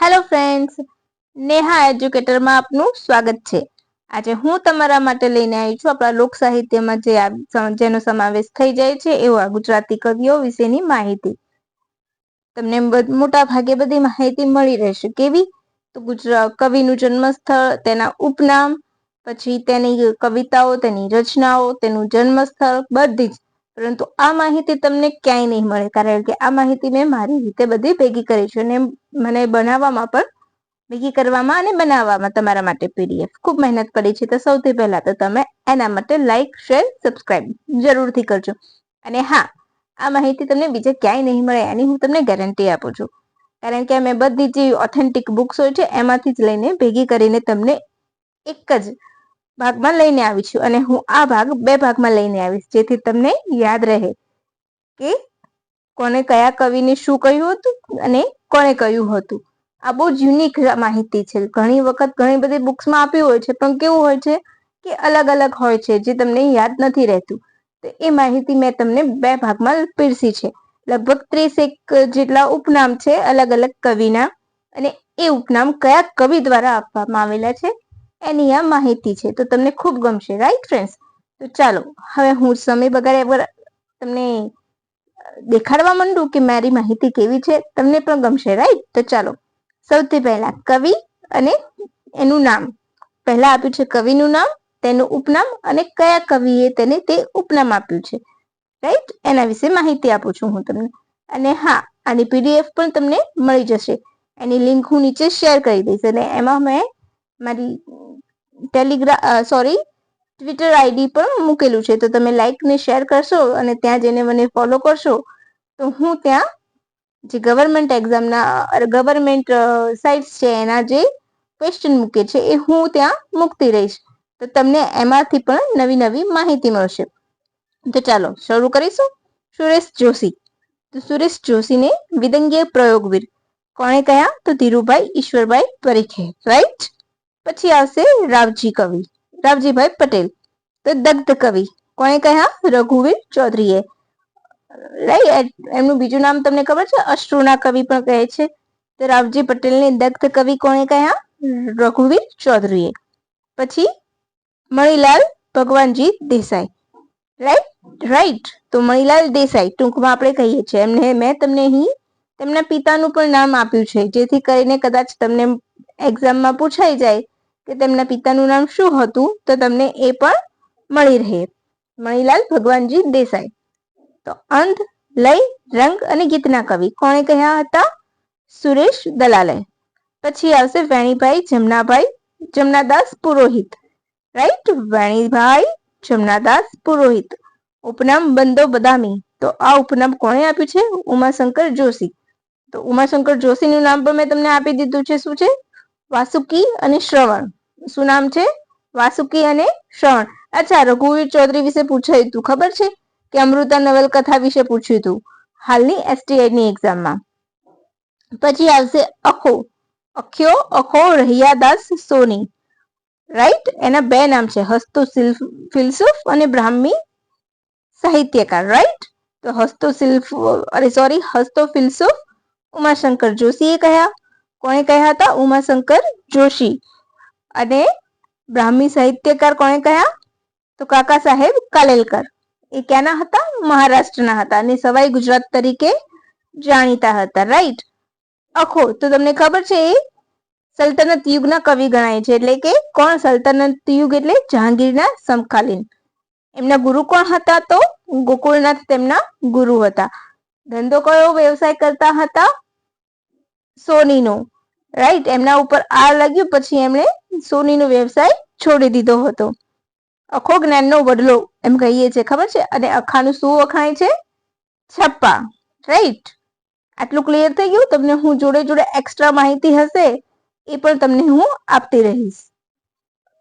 Hello friends Neha એજ્યુકેટરમાં આપનું સ્વાગત છે. આજે હું તમારા માટે લઈને આવી છું આપણા લોક સાહિત્યમાં જે જેનો સમાવેશ થઈ જાય છે એવા ગુજરાતી કવિઓ વિશેની માહિતી. તમને મોટા ભાગે બધી માહિતી મળી રહેશે. કેવી? તો ગુજરાત કવિનું જન્મસ્થળ, તેના ઉપનામ, પછી તેની કવિતાઓ, તેની રચનાઓ, તેનું જન્મસ્થળ, બધી જ. પરંતુ આ માહિતી તમને ક્યાંય નહીં મળે, કારણ કે આ માહિતી મેં મારી રીતે બધી ભેગી કરી છે અને મને બનાવવામાં પણ, ભેગી કરવામાં અને બનાવવામાં તમારા માટે પીડીએફ. ખૂબ મહેનત પડી છે તો સૌથી પહેલા તો તમે એના માટે લાઈક શેર સબસ્ક્રાઇબ જરૂરથી કરજો. અને હા, આ માહિતી તમને બીજે ક્યાંય નહીં મળે એની હું તમને ગેરંટી આપું છું. કારણ કે અમે બધી જે ઓથેન્ટિક બુક્સ હોય છે, એમાંથી જ લઈને ભેગી કરીને તમને એક જ ભાગમાં લઈને આવી છું અને હું આ ભાગ બે ભાગમાં લઈને આવીશ, જેથી તમને યાદ રહે કે કોને કયા કવિને શું કહ્યું હતું અને કોણે કહ્યું હતું. આ બહુ જ યુનિક માહિતી છે. ઘણી વખત ઘણી બધી બુક્સમાં આપ્યું હોય છે, પણ કેવું હોય છે કે અલગ અલગ હોય છે, જે તમને યાદ નથી રહેતું. તો એ માહિતી મેં તમને બે ભાગમાં પીરસી છે. લગભગ ત્રીસ એક જેટલા ઉપનામ છે અલગ અલગ કવિના અને એ ઉપનામ કયા કવિ દ્વારા આપવામાં આવેલા છે? એની આ માહિતી છે. તો તમને ખૂબ ગમશે. રાઈટ ફ્રેન્ડ્સ તો ચાલો, હવે હું સમય બગાડ્યા તમને દેખાડવા માંડું કે મારી માહિતી કેવી છે? તમને પણ ગમશે રાઈટ તો ચાલો, સૌથી પહેલા કવિ અને એનું નામ. પહેલા આપ્યું છે કવિનું નામ, તેનું ઉપનામ અને કયા કવિએ તેને તે ઉપનામ આપ્યું છે. રાઈટ એના વિશે માહિતી આપું છું હું તમને. અને હા, આની પીડીએફ પણ તમને મળી જશે. એની લિંક હું નીચે શેર કરી દઈશ અને એમાં મેં મારી ટેલિગ્રામ સોરી ટ્વિટર આઈડી પણ મૂકેલું છે. તો તમે લાઈક ને શેર કરશો અને ત્યાં જઈને મને ફોલો કરશો, તો હું ત્યાં જે ગવર્મેન્ટ એક્ઝામના ગવર્મેન્ટ સાઇટ્સ છે એના જે ક્વેશ્ચન મૂકે છે એ હું ત્યાં મૂકતી રહીશ. તો તમને એમાંથી પણ નવી નવી માહિતી મળશે. તો ચાલો, શરૂ કરીશું. સુરેશ જોશી. તો સુરેશ જોશીને વિદંગીય પ્રયોગવીર. કોણે કહ્યા તો ધીરુભાઈ ઈશ્વરભાઈ પરીખે. રાઈટ પછી આવશે રાવજી કવિ. રાવજીભાઈ પટેલ, તો દગ્ધ કવિ. કોણે કહ્યા? રઘુવીર ચૌધરીએ. રાઈટ એમનું બીજું નામ તમને ખબર છે? અશ્રુના કવિ પણ કહે છે. તો રાવજી પટેલને દગ્ધ કવિ કોણે કહ્યા? રઘુવીર ચૌધરીએ. પછી મણિલાલ ભગવાનજી દેસાઈ. Right right. તો મણિલાલ દેસાઈ ટૂંકમાં આપણે કહીએ છીએ. એમને મેં તમને અહીં તેમના પિતાનું પણ નામ આપ્યું છે. જેથી કરીને કદાચ તમને એક્ઝામમાં પૂછાઈ જાય કે તેમના પિતાનું નામ શું હતું તો તમને એ પણ મળી રહે. મણીલાલ ભગવાનજી દેસાઈ. તો અંધ, લય, રંગ અને ગીતના કવિ કોણે કહ્યા હતા? સુરેશ દલાલે. પછી આવશે વેણીભાઈ જમનાભાઈ, જમનાદાસ પુરોહિત. રાઈટ વેણીભાઈ જમનાદાસ પુરોહિત. ઉપનામ બંદો બદામી. તો આ ઉપનામ કોણે આપ્યું છે? ઉમાશંકર જોશી. તો ઉમાશંકર જોશીનું નામ પણ મેં તમને આપી દીધું છે. શું છે? વાસુકી અને શ્રવણ. શું નામ છે? વાસુકી અને શણ અચ્છા, રઘુવીર ચૌધરી વિશે પૂછાયું હતું ખબર છે? કે અમૃતા નવલકથા વિશે પૂછ્યું હતું હાલની એસટીઆઈ ની એક્ઝામમાં પછી આવશે અખો. અખ્યો, અખો, રહિયાદાસ, સોની. રાઈટ એના બે નામ છે, હસ્તો ફિલસુફ અને બ્રાહ્મી સાહિત્યકાર. રાઈટ તો હસ્તો શિલ્ફ અરે સોરી હસ્તો ફિલસુફ ઉમાશંકર જોશીએ કહ્યા કોણે કહ્યા હતા? ઉમાશંકર જોશી. અને બ્રાહ્મી સાહિત્યકાર કોણે કહ્યા? તો કાકા સાહેબ, કાલેલકર. એ ક્યાંના હતા? મહારાષ્ટ્રના હતા અને સવાઈ ગુજરાત તરીકે જાણીતા હતા રાઈટ અખો, તો તમને ખબર છે એ સલ્તનત યુગના કવિ ગણાય છે, એટલે કે કોણ સલ્તનત યુગ એટલે? જહાંગીરના સમકાલીન. એમના ગુરુ કોણ હતા તો? ગોકુળનાથ તેમના ગુરુ હતા. ધંધો કયો વ્યવસાય કરતા હતા? સોનીનો. રાઈટ એમના ઉપર આ લાગ્યું, પછી એમણે સોનીનો વ્યવસાય છોડી દીધો હતો. અખો જ્ઞાનનો વડલો એમ કહીએ છીએ, ખબર છે? અને અખાનું શું અખાય છે? છપ્પા. રાઈટ આટલું ક્લિયર થઈ ગયું? તમને હું જોડે જોડે એક્સ્ટ્રા માહિતી હશે, એ પણ તમને હું આપતી રહીશ.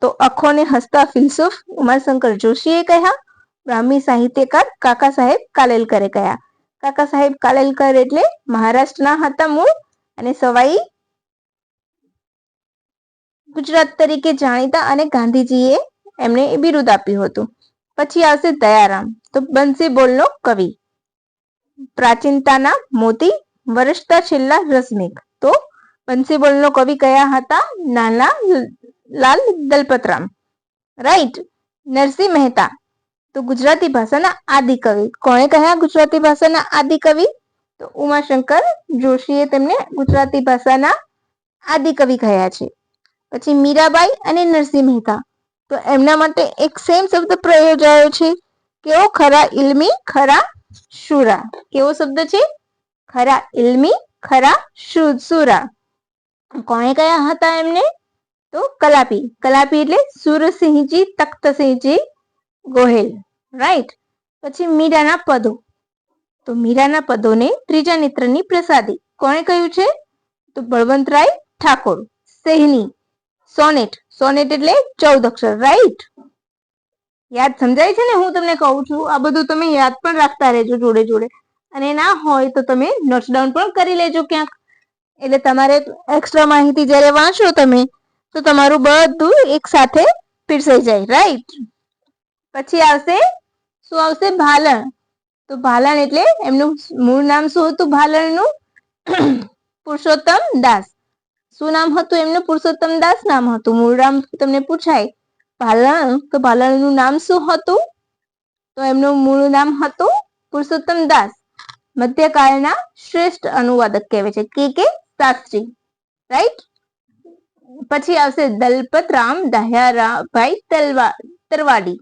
તો અખોને હસતા ફિલસુફ ઉમાશંકર જોશીએ કહ્યા, બ્રાહ્મી સાહિત્યકાર કાકા સાહેબ કાલેલકરે કહ્યા. કાકા સાહેબ કાલેલકર એટલે મહારાષ્ટ્રના હતા મૂળ અને સવાઈ ગુજરાત તરીકે જાણીતા અને ગાંધીજીએ એમને એ બિરુદ આપ્યું હતું. પછી આવશે દયારામ. તો બંસી બોલનો કવિ. પ્રાચીનતાના મોતી વરસતા છેલ્લા રસમિક તો બંસી બોલનો કવિ કયા હતા? નાના લાલ દલપતરામ. રાઈટ. નરસિંહ મહેતા. તો ગુજરાતી ભાષાના આદિ કવિ. કોણે કહ્યા ગુજરાતી ભાષાના આદિ કવિ? તો ઉમાશંકર જોશીએ તેમને ગુજરાતી ભાષાના આદિ કવિ કહ્યા છે. પછી મીરાબાઈ અને નરસિંહ મહેતા. તો એમના માટે એક સેમ શબ્દ પ્રયોજાયો છે. કેવો ખરા ઇલ્મી, ખરા શુરા કેવો શબ્દ છે? ખરા ઇલ્મી, ખરા સુરા. કોણે કયા હતા એમને? તો કલાપી. કલાપી એટલે સુરસિંહજી, તખ્તસિંહજી, ગોહેલ. રાઈટ પછી મીરાના પદો. તો મીરાના પદોને ત્રીજા નેત્રની પ્રસાદી. કોણે કહ્યું છે? તો બળવંતરાય ઠાકોર. સેહની. સોનેટ. સોનેટ એટલે ચૌદ અક્ષર રાઈટ યાદ સમજાય છે ને? હું તમને કહું છું, આ બધું તમે યાદ પણ રાખતા રહેજો જોડે જોડે. અને ના હોય તો તમે નોટ્સ ડાઉન પણ કરી લેજો ક્યાંક. એટલે તમારે એક્સ્ટ્રા માહિતી જ્યારે વાંચો તમે, તો તમારું બધું એક સાથે પીરસાઈ જાય રાઈટ પછી આવશે, શું આવશે? ભાલણ. તો ભાલણ એટલે એમનું મૂળ નામ શું હતું? ભાલણનું પુરુષોત્તમ દાસ. શું નામ હતું? એમનું પુરુષોત્તમ દાસ નામ હતું. મૂળ નામ તમને પૂછાય. ભાલણ? તો ભાલણનું નામ શું હતું? તો એમનું મૂળ નામ હતું પુરુષોત્તમ દાસ. મધ્યકાળના શ્રેષ્ઠ અનુવાદક કહેવાય છે. કે કે? શાસ્ત્રી. રાઈટ પછી આવશે દલપત રામ દહ્યાભાઈ તલવા તરવાડી.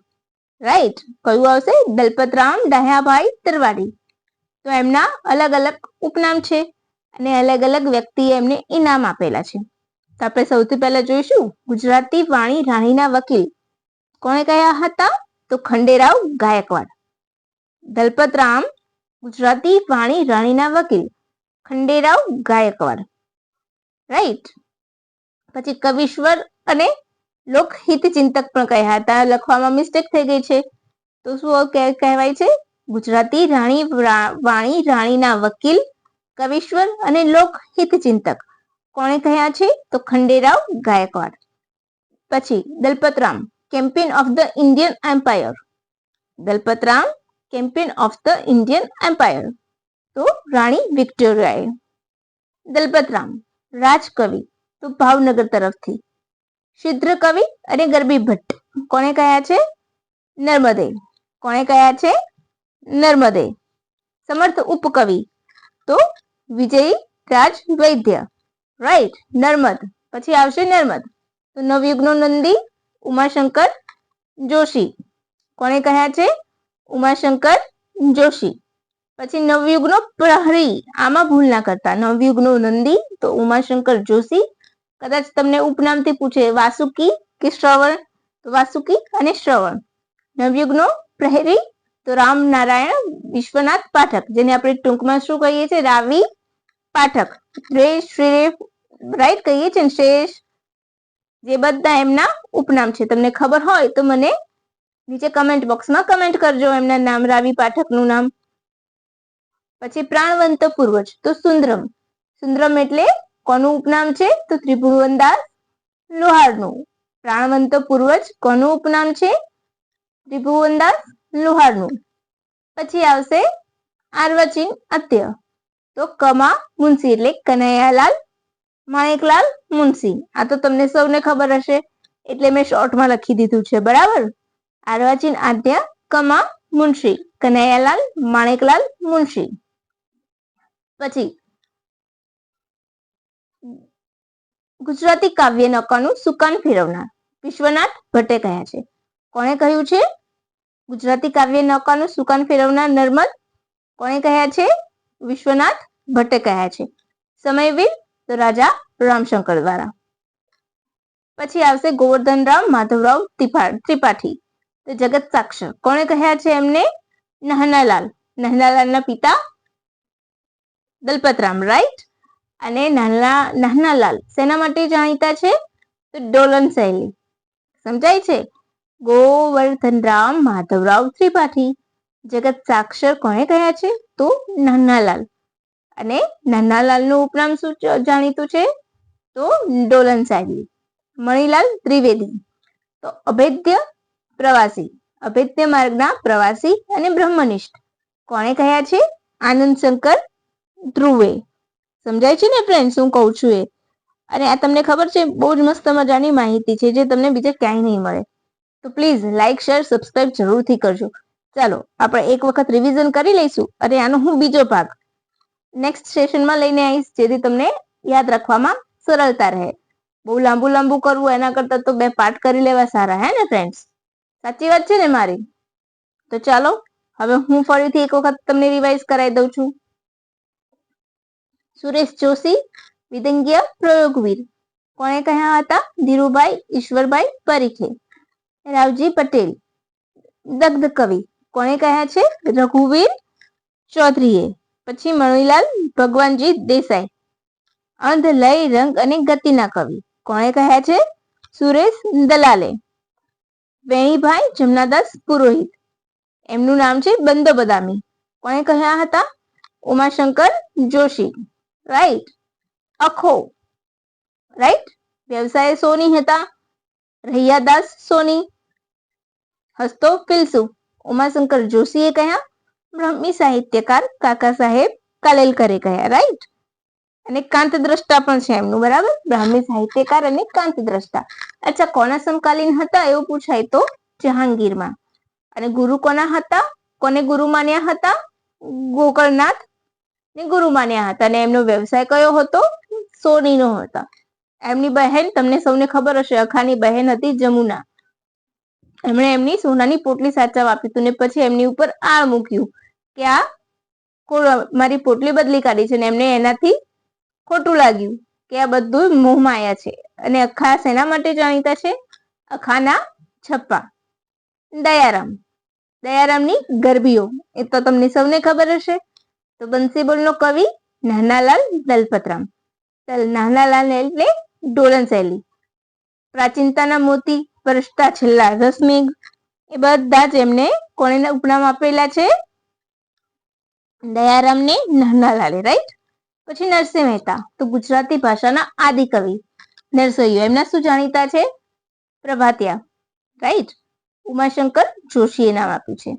રાઈટ કયું આવશે? દલપત રામ દહ્યાભાઈ તરવાડી. તો એમના અલગ અલગ ઉપનામ છે. અને અલગ અલગ વ્યક્તિએ એમને ઇનામ આપેલા છે. તો આપણે સૌથી પહેલા જોઈશું, ગુજરાતી વાણી રાણીના વકીલ કોણે કયા હતા? તો ખંડેરાવ ગાયકવાડ. દલપતરામ, ગુજરાતી વાણી રાણીના વકીલ ખંડેરાવ ગાયકવાડ. રાઈટ પછી કવિશ્વર અને લોકહિત ચિંતક પણ કહ્યા હતા? લખવામાં મિસ્ટેક થઈ ગઈ છે. તો શું કહેવાય છે? ગુજરાતી રાણી વાણી રાણીના વકીલ કવિશ્વર અને લોકહિત ચિંતક કોણે કહ્યા છે? તો ખંડેરાવ ગાયકવાડ. પછી Dalpatram companion of the Indian empire. Dalpatram companion of the Indian empire. તો રાણી વિક્ટોરિયાએ દલપતરામ, રાજકવિ. તો ભાવનગર તરફથી. શિદ્ર કવિ અને ગરબી ભટ્ટ. કોણે કયા છે? નર્મદે. કોણે કયા છે? નર્મદે. સમર્થ ઉપકવિ. તો વિજય રાજ વૈદ્ય. રાઈટ નર્મદ. પછી આવશે નર્મદ. તો નવયુગનો નંદી ઉમાશંકર જોશી. કોણે કહ્યા છે? ઉમાશંકર જોશી. પછી નવયુગનો પ્રહરી. આમાં ભૂલ ના કરતા. નવયુગનો નંદી તો ઉમાશંકર જોશી. કદાચ તમને ઉપનામથી પૂછે, વાસુકી કે શ્રવણ? તો વાસુકી અને શ્રવણ. નવયુગનો પ્રહરી તો રામ નારાયણ વિશ્વનાથ પાઠક, જેને આપણે ટૂંકમાં શું કહીએ છીએ? રાવી પાઠક શ્રેષ શ્રી રાઈટ કહીએ છીએ શ્રેષ જે બધા એમના ઉપનામ છે. તમને ખબર હોય તો મને નીચે કમેન્ટ બોક્સમાં કમેન્ટ કરજો. એમના નામ રાવી પાઠકનું નામ. પછી પ્રાણવંત પૂર્વજ, તો સુંદરમ. સુંદરમ એટલે કોનું ઉપનામ છે? તો ત્રિભુવનદાસ લોહારનું. પ્રાણવંત પૂર્વજ કોનું ઉપનામ છે? ત્રિભુવનદાસ લોહારનું. પછી આવશે આર્વચીન અત્ય તો કમા મુનશી એટલે કનૈયાલાલ માણેકલાલ મુનશી. આ તો તમને સૌને ખબર હશે. એટલે મેં શોર્ટમાં લખી દીધું છે, બરાબર? આર્વાચીન આદ્ય કમા મુનશી, કનૈયાલાલ માણેકલાલ મુનશી. પછી, ગુજરાતી કાવ્ય નકાનું સુકાન ફેરવનાર વિશ્વનાથ ભટ્ટે કહ્યા છે. કોણે કહ્યું છે? ગુજરાતી કાવ્ય નૌકાનું સુકાન ફેરવનાર નર્મદ કોણે કહ્યા છે? વિશ્વનાથ ભટ્ટે કહ્યા છે. સમયવીર તો રાજા રામશંકર દ્વારા. પછી આવશે ગોવર્ધનરામ માધવરાવ ત્રિપાઠી. તો જગત સાક્ષર. કોણે કહ્યા છે એમને? નહનાલાલ. નહનાલાલના પિતા દલપતરામ રાઈટ અને નાના નાનાલાલ શેના માટે જાણીતા છે? તો ડોલન શૈલી. સમજાય છે? ગોવર્ધનરામ માધવરાવ ત્રિપાઠી. જગત સાક્ષર કોણે કહ્યા છે? તો નન્નાલાલ અને નન્નાલાલનું ઉપનામ શું જાણીતું છે? તો ડોલન સાહેબી મણિલાલ ત્રિવેદી. તો અભેદ્ય પ્રવાસી. અભેદ્ય માર્ગના પ્રવાસી અને બ્રહ્મનિષ્ઠ. કોણે કહ્યા છે? આનંદ શંકર ધ્રુવે. સમજાય છે ને ફ્રેન્ડ શું કહું છું એ. અને આ તમને ખબર છે, બહુ જ મસ્ત મજાની માહિતી છે જે તમને બીજે ક્યાંય નહીં મળે. તો પ્લીઝ લાઇક શેર સબસ્ક્રાઇબ જરૂરથી કરજો. ચાલો, આપણે એક વખત રિવિઝન કરી લઈશું. અને આનો હું બીજો ભાગ નેક્સ્ટ સેશનમાં લઈને આવીશ, જેથી તમને યાદ રાખવામાં સરળતા રહે. બહુ લાંબુ લાંબુ કરવું, એના કરતા તો બે પાઠ કરી લેવા સારા, હે ને ફ્રેન્ડ્સ સાચી વાત છે ને મારી? તો ચાલો, હવે હું ફરીથી એક વખત તમને રિવાઇઝ કરાવી દઉં છું. સુરેશ જોશી, વિદંગીય પ્રયોગવીર. કોણે કહ્યા હતા? ધીરુભાઈ ઈશ્વરભાઈ પરીખે. રાવજી પટેલ દગ્ધ કવિ કોણે કહ્યા છે? રઘુવીર ચૌધરીએ. પછી મણિલાલ ભગવાનજી દેસાઈ. અંધ લય, રંગ અને ગતિના કવિ. કોણે કહ્યા છે? સુરેશ દલાલે. વેણીભાઈ જમનાદાસ પુરોહિત. એમનું નામ છે બંદો બદામી. કોણે કહ્યા હતા? ઉમાશંકર જોશી. રાઈટ. અખો. રાઈટ. વ્યવસાય સોની હતા. રૈયાદાસ સોની. હસ્તો ફિલસુ ઉમાશંકર જોશીએ કહ્યા? બ્રહ્મી સાહિત્યકાર કાકા સાહેબ કાલેલકરે કહ્યા રાઈટ અને કાંત દ્રષ્ટા પણ છે એમનું, બરાબર? બ્રાહ્મી સાહિત્યકાર અને કાંત દ્રષ્ટા અચ્છા, કોના સમકાલીન હતા એવું પૂછાય તો જહાંગીરમાં. અને ગુરુ કોના હતા? કોને ગુરુ માન્યા હતા? ગોકળનાથ ને ગુરુ માન્યા હતા. અને એમનો વ્યવસાય કયો હતો? સોનીનો હતો. એમની બહેન, તમને સૌને ખબર હશે, અખાની બહેન હતી જમુના. એમણે એમની સોનાની પોટલી સાચવવા આપી હતું. ને પછી એમની ઉપર આળ મૂક્યું. કે આ મારી પોટલી બદલી કાઢી છે ને એમને એનાથી ખોટું લાગ્યું કે આ બધું મોહમાયા છે. અને અખા શેના માટે જાણીતા છે અખાના છપ્પા. દયારામ. દયારામની ગરબીઓ. એ તો તમને સૌને ખબર હશે. તો બંસીબોલનો કવિ નાનાલાલ દલપતરામ. નાનાલાલ એટલે ડોલન શૈલી. પ્રાચીનતાના મોતી પરસ્તા છેલ્લા રસમેઘ, એ બધા જ એમને કોને ઉપનામ આપેલા છે. દયારામને નાનાલાલે રાઈટ પછી નરસિંહ મહેતા, તો ગુજરાતી ભાષાના આદિ કવિ. નરસૈયો એમના શું જાણીતા છે? પ્રભાતિયા રાઈટ ઉમાશંકર જોશીએ નામ આપ્યું છે.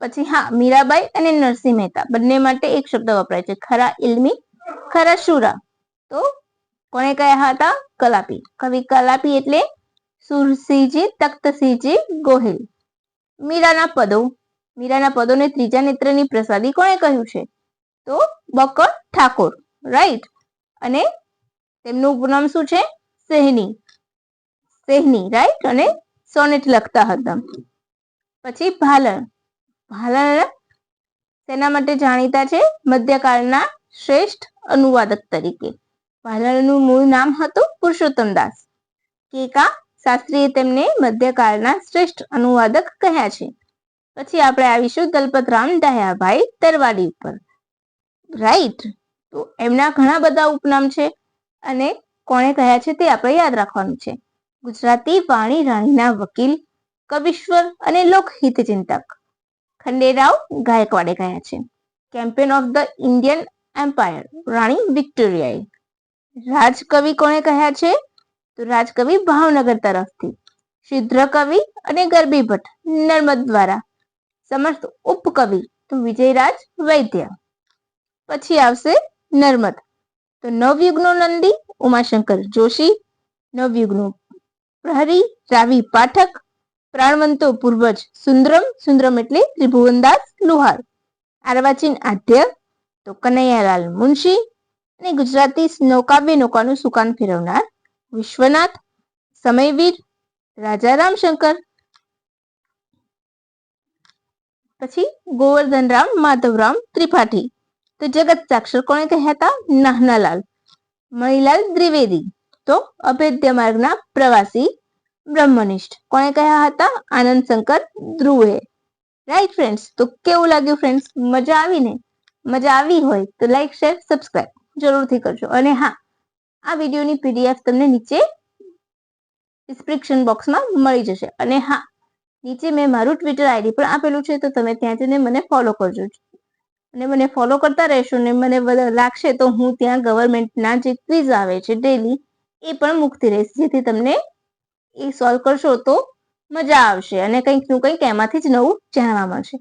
પછી હા, મીરાબાઈ અને નરસિંહ મહેતા, બંને માટે એક શબ્દ વપરાય છે. ખરા ઇલમી, ખરા શુરા. તો કોને કહ્યા હતા? કલાપી. કવિ કલાપી એટલે સુરસિંહજી, તખ્તસિંહજી ગોહિલ. મીરાના પદો. મીરાના પદોને ત્રીજા નેત્રની પ્રસાદી કોણે કહ્યું છે? તો બકર ઠાકોર રાઈટ અને તેમનું ઉપનામ શું છે? સેહની. સેહની રાઈટ અને સોનેટ લખતા હતા. પછી ભાલણ. ભાલણ તેના માટે જાણીતા છે મધ્યકાળના શ્રેષ્ઠ અનુવાદક તરીકે. ભાલણનું મૂળ નામ હતું પુરુષોત્તમ દાસ. કેકા શાસ્ત્રીએ તેમને મધ્યકાળના શ્રેષ્ઠ અનુવાદક કહ્યા છે. પછી આપણે આવીશું દલપતરામ દયાભાઈ તરવાડી ઉપર. રાઈટ તો એમના ઘણા બધા ઉપનામ છે અને કોણે કહ્યા છે તે આપણે યાદ રાખવાનું છે. ગુજરાતી વાણી રાણીના વકીલ, કવિશ્વર અને લોકહિત ચિંતક. ખંડેરાવ ગાયકવાડે કહ્યા છે. Companion of the Indian empire રાણી વિક્ટોરિયાએ. રાજકવિ કોણે કહ્યા છે? તો રાજકવિ ભાવનગર તરફથી. શિદ્ર કવિ અને ગરબી ભટ્ટ નર્મદ દ્વારા. સમર્થ ઉપકવિ તો વિજયરાજ વૈદ્ય. પછી આવશે નર્મદ. તો નવયુગનો નંદી ઉમાશંકર જોશી, નવયુગનો પ્રહરી રાવી પાઠક, પ્રાણવંતો પૂર્વજ સુંદરમ સુંદરમ એટલે ત્રિભુવનદાસ લુહાર. આર્વાચીન આદ્ય, તો કનૈયાલાલ મુનશી અને ગુજરાતી નૌકાવ્ય નૌકાનું સુકાન ફેરવનાર વિશ્વનાથ, સમયવીર રાજા રામશંકર પછી ગોવર્ધનરામ, માધવરામ, ત્રિપાઠી. તો જગત સાક્ષર કોણે કહ્યા હતા નાહનાલાલ. મણીલાલ દ્વિવેદી. તો અભેદ્ય માર્ગના પ્રવાસી બ્રહ્મનિષ્ઠ કોણે કહ્યા હતા? આનંદ શંકર ધ્રુવે. રાઈટ ફ્રેન્ડ્સ તો કેવું લાગ્યું ફ્રેન્ડ્સ મજા આવી ને મજા આવી હોય તો લાઈક શેર સબસ્ક્રાઈબ જરૂરથી કરજો. અને હા, આ વિડીયોની પીડીએફ તમને નીચે ડિસ્ક્રિપ્શન બોક્સમાં મળી જશે. અને હા નીચે મેં મારું ટ્વિટર આઈડી પણ આપેલું છે, તો તમે ત્યાં જઈને મને ફોલો કરજો. અને મને ફોલો કરતા રહેશો ને મને લાગશે તો હું ત્યાં ગવર્મેન્ટના જે ક્વિઝ આવે છે ડેલી એ પણ મૂકતી રહીશ. જેથી તમને એ સોલ્વ કરશો તો મજા આવશે અને કંઈકનું કંઈક એમાંથી જ નવું જાણવા મળશે.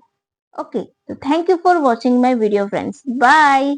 ઓકે તો thank you for watching my video friends bye